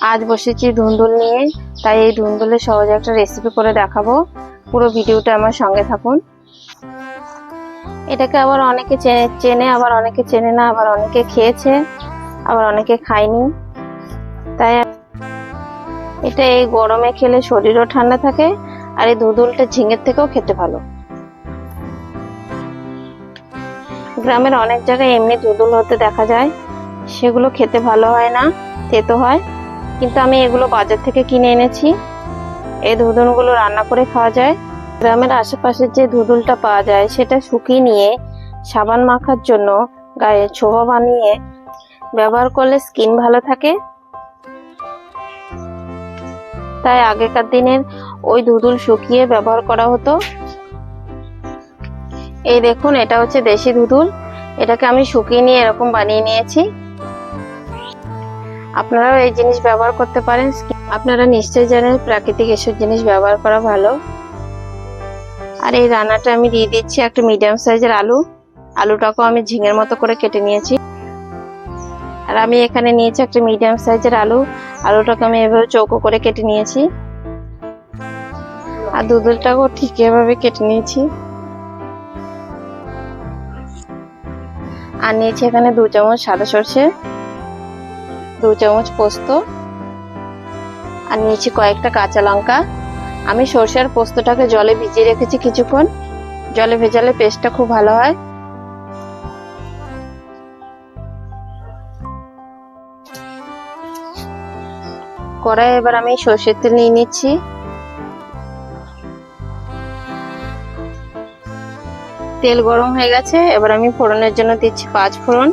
আজ বসেছি ধুন্দুল নিয়ে? তাই এই ধুন্দুলের সহজে একটা রেসিপি করে দেখাবো। পুরো ভিডিওটা আমার সঙ্গে থাকুন। এটাকে আবার অনেকে চে- চেনে, আবার অনেকে চেনে না, আবার অনেকে খেয়েছে, আবার অনেকে খায়নি। তাই এটা এই গরমে খেলে শরীরও ঠান্ডা থাকে, আর এই ধুদুলটা ঝিঙের থেকেও খেতে ভালো। গ্রামের অনেক জায়গায় এমনি ধুদুল হতে দেখা যায়, সেগুলো খেতে ভালো হয় না, তেতো হয়। কিন্তু আমি এগুলো বাজার থেকে কিনে এনেছি। এই ধুদুলগুলো রান্না করে খাওয়া যায়। গ্রামের আশেপাশের যে ধুদুলটা পাওয়া যায়, সেটা শুকিয়ে নিয়ে সাবান মাখার জন্য গায়ে ছোবা বানিয়ে ব্যবহার করলে স্কিন ভালো থাকে। তাই আগেকার দিনের ওই ধুদুল শুকিয়ে ব্যবহার করা হতো। এই দেখুন, এটা হচ্ছে দেশি ধুদুল এটাকে আমি শুকিয়ে নিয়ে এরকম বানিয়ে নিয়েছি। আপনারাও এই জিনিস ব্যবহার করতে পারেন। আপনারা নিশ্চয়ই জানেন প্রাকৃতিক এসব জিনিস ব্যবহার করা ভালো। আর এই রান্নাটা আমি দিয়ে দিচ্ছি একটা মিডিয়াম সাইজের আলু। আলুটাকেও আমি ঝিঙের মতো করে কেটে নিয়েছি। আর আমি এখানে নিয়েছি একটা মিডিয়াম সাইজের আলু। আলুটাকে আমি এভাবে চৌকো করে কেটে নিয়েছি। আর দুধুলটাকেও ঠিক এভাবে কেটে নিয়েছি। আর নিয়েছি এখানে দু চামচ সাদা সর্ষে। দু চামচ পোস্ত আর নিয়েছি কয়েকটা কাঁচা লঙ্কা। আমি সর্ষে আর পোস্তটাকে জলে ভিজিয়ে রেখেছি কিছুক্ষণ। জলে ভেজালে পেস্টটা খুব ভালো হয়। কড়াই এবার আমি সর্ষের তেল নিয়ে নিচ্ছি। তেল গরম হয়ে গেছে। এবার আমি ফোড়নের জন্য দিচ্ছি পাঁচ ফোড়ন।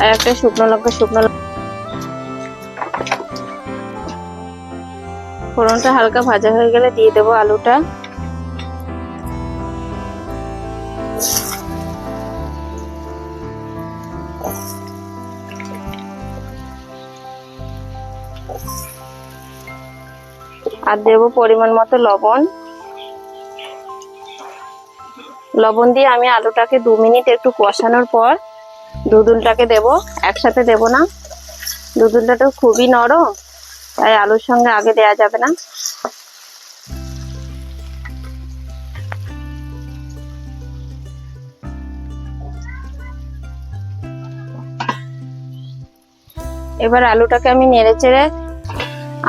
আর একটা শুকনো লঙ্কা, শুকনো ফোড়নটা হালকা ভাজা হয়ে গেলে দিয়ে দেবো আলুটা। আর দেবো পরিমাণ মতো লবণ। লবণ দিয়ে আমি আলুটাকে দু মিনিট একটু কষানোর পর দুধুলটাকে দেব। একসাথে দেব না। দুধুলটা তো খুবই নরম। তাই আলুর সঙ্গে আগে দেয়া যাবে না। এবার আলুটাকে আমি নেড়ে চেড়ে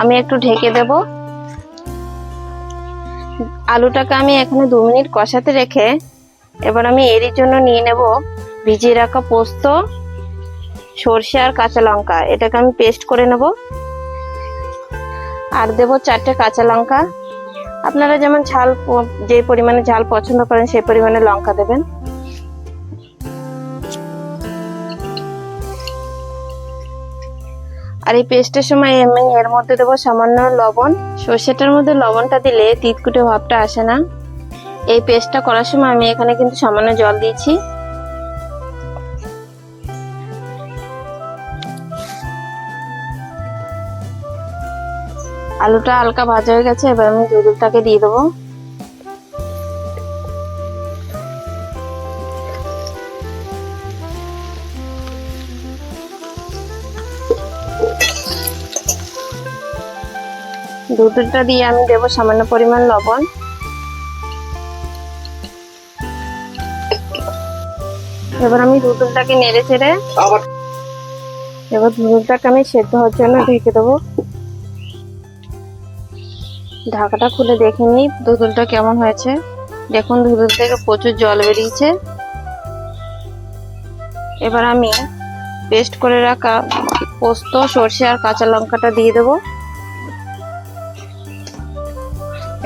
আমি একটু ঢেকে দেব। আলুটাকে আমি এখানে দু মিনিট কষাতে রেখে এবার আমি এরই জন্য নিয়ে নেব ভিজিয়ে রাখা পোস্ত, সর্ষে আর কাঁচা লঙ্কা। এটাকে আমি পেস্ট করে নেব। আর দেব চারটে কাঁচা লঙ্কা। আপনারা যেমন ঝাল যে পরিমাণে ঝাল পছন্দ করেন, সেই পরিমাণে লঙ্কা দেবেন। আর এই পেস্টের সময় আমি এর মধ্যে দেবো সামান্য লবণ। সর্ষেটার মধ্যে লবণটা দিলে তিতকুটে ভাবটা আসে না। এই পেস্টটা করার সময় আমি এখানে কিন্তু সামান্য জল দিয়েছি। আলুটা হালকা ভাজা হয়ে গেছে এবার আমি দুধটাকে দিয়ে দেবো। দুধটা দিয়ে আমি দেবো সামান্য পরিমাণ লবণ। এবার আমি দুধটাকে নেড়ে চেড়ে এবার দুধটাকে আমি সেদ্ধ হওয়ার জন্য ঢেকে দেবো। ঢাকাটা খুলে দেখে নিই দুধুলটা কেমন হয়েছে? দেখুন দুধুল থেকে প্রচুর জল বেরিয়েছে। এবার আমি পেস্ট করে রাখা পোস্ত, সর্ষে আর কাঁচা লঙ্কাটা দিয়ে দেবো।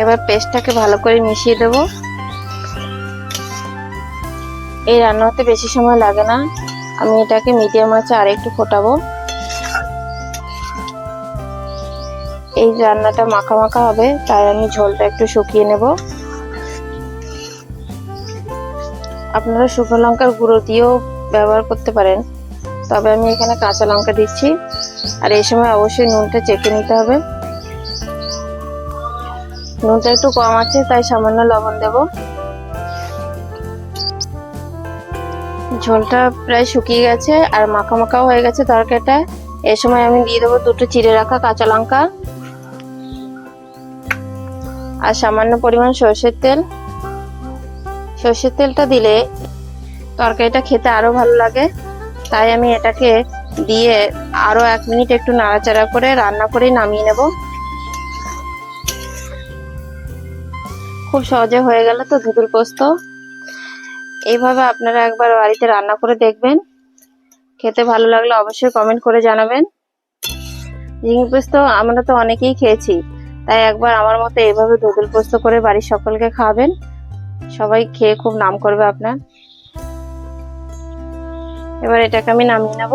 এবার পেস্টটাকে ভালো করে মিশিয়ে দেব। এই রান্না হতে বেশি সময় লাগে না। আমি এটাকে মিডিয়াম আছে আর একটু ফোটাবো। এই রান্নাটা মাখা মাখা হবে, তাই আমি ঝোলটা একটু শুকিয়ে নেব। আপনারা শুকনো লঙ্কার গুঁড়ো দিয়েও ব্যবহার করতে পারেন, তবে আমি এখানে কাঁচা লঙ্কা দিচ্ছি। আর এই সময় অবশ্যই নুনটা চেখে নিতে হবে। নুনটা একটু কম আছে, তাই সামান্য লবণ দেব। ঝোলটা প্রায় শুকিয়ে গেছে, আর মাখা মাখাও হয়ে গেছে তরকারিটা। এ সময় আমি দিয়ে দেবো দুটো চিড়ে রাখা কাঁচা লঙ্কা। আর সামান্য পরিমাণ সর্ষের তেল। সর্ষের তেলটা দিলে তরকারিটা খেতে আরও ভালো লাগে। তাই আমি এটাকে দিয়ে আরও এক মিনিট একটু নাড়াচাড়া করে রান্না করে নামিয়ে নেব। খুব সহজে হয়ে গেল তো ধুতুল পোস্ত। এইভাবে আপনারা একবার বাড়িতে রান্না করে দেখবেন। খেতে ভালো লাগলে অবশ্যই কমেন্ট করে জানাবেন। ঝিঙে পোস্ত আমরা তো অনেকেই খেয়েছি। তাই একবার আমার মতো এইভাবে ধুতুল পোস্ত করে বাড়ির সকলকে খাওয়াবেন। সবাই খেয়ে খুব নাম করবে আপনার। এবার এটাকে আমি নামিয়ে নেব।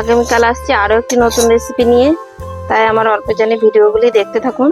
আগামীকাল আসছে আরও একটি নতুন রেসিপি নিয়ে। তাই আমার অল্প জানি ভিডিওগুলি দেখতে থাকুন।